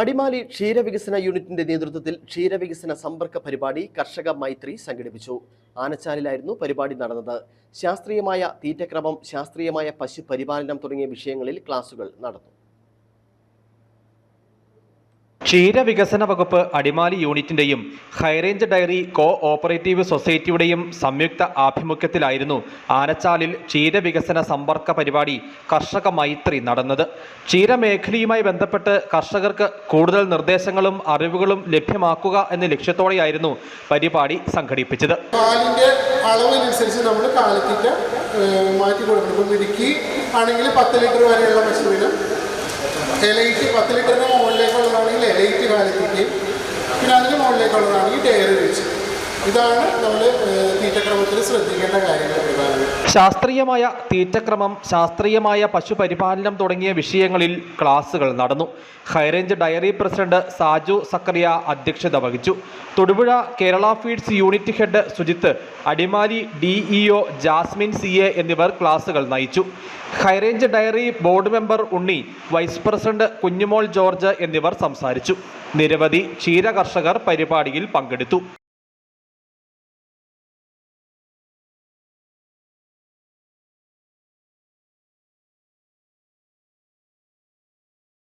അടിമാലി ക്ഷീരവികസന യൂണിറ്റിന്റെ നേതൃത്വത്തിൽ ക്ഷീരവികസന സമ്പർക്ക പരിപാടി കർഷക മൈത്രി സംഘടിപ്പിച്ചു. ആനച്ചാലിലായിരുന്നു പരിപാടി നടന്നത്. ശാസ്ത്രീയമായ തീറ്റക്രമം ശാസ്ത്രീയമായ പശു പരിപാലനം തുടങ്ങിയ വിഷയങ്ങളിൽ ക്ലാസുകൾ നടന്നു. ക്ഷീരവികസന വകുപ്പ് Adimali യൂണിറ്റിന്റെയും High Range dairy co operative സൊസൈറ്റിയുടെയും സംയുക്ത ആഭിമുഖ്യത്തിലായിരുന്നു ആനച്ചാലിൽ ക്ഷീരവികസന സമ്പർക്ക പരിപാടി കർഷക മൈത്രി നടന്നത്. ക്ഷീരമേഖലയുമായി ബന്ധപ്പെട്ട് കർഷകർക്ക് കൂടുതൽ നിർദ്ദേശങ്ങളും അറിവുകളും ലഭ്യമാക്കുക എന്ന ലക്ഷ്യത്തോടെയായിരുന്നു പരിപാടി സംഘടിപ്പിച്ചത്. അളവിനനുസരിച്ച് നമ്മൾ കാലിത്തീറ്റ മാറ്റി കൊടുക്കണം. ഇടുക്കി ആണെങ്കിൽ പത്ത് ലിറ്റർ വരെയുള്ള പശുവിനും എലൈറ്റ് പത്ത് ലിറ്ററിന് മുകളിലേക്കുള്ളതാണെങ്കിൽ എലൈറ്റ് കാലിത്തീറ്റയും പിന്നെ അതിന് ഈ ഡയറി വെച്ച് ഇതാണ് നമ്മൾ തീറ്റക്രമത്തിൽ ശ്രദ്ധിക്കേണ്ട കാര്യങ്ങൾ. ശാസ്ത്രീയമായ തീറ്റക്രമം ശാസ്ത്രീയമായ പശുപരിപാലനം തുടങ്ങിയ വിഷയങ്ങളിൽ ക്ലാസുകൾ നടന്നു. High Range dairy president Saju Zacharia അധ്യക്ഷത വഹിച്ചു. Thodupuzha Kerala feeds unit head Sujith Adimali DEO Jasmin C എന്നിവർ ക്ലാസുകൾ നയിച്ചു. High Range dairy board member Unni vice president Kunjumol George എന്നിവർ സംസാരിച്ചു. നിരവധി ക്ഷീരകർഷകർ പരിപാടിയിൽ പങ്കെടുത്തു.